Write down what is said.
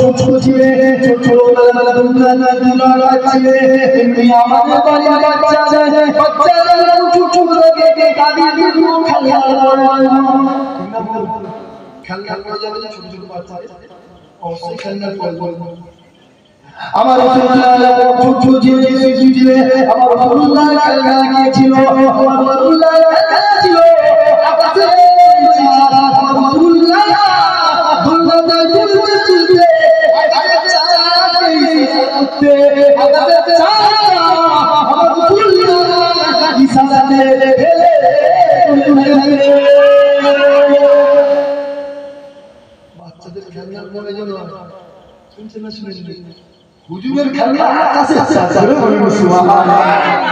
ছোট ছোট আমার রাসূলুল্লাহ ছোট যে আমার রাসূলুল্লাহ খেলনা গিয়েছিল আমার রাসূলুল্লাহ খেলনা ছিল বাচ্চাদের খেলনার প্রয়োজন শুনছে না শুনছে হুজুরের খেলনা আকাশে চাঁদ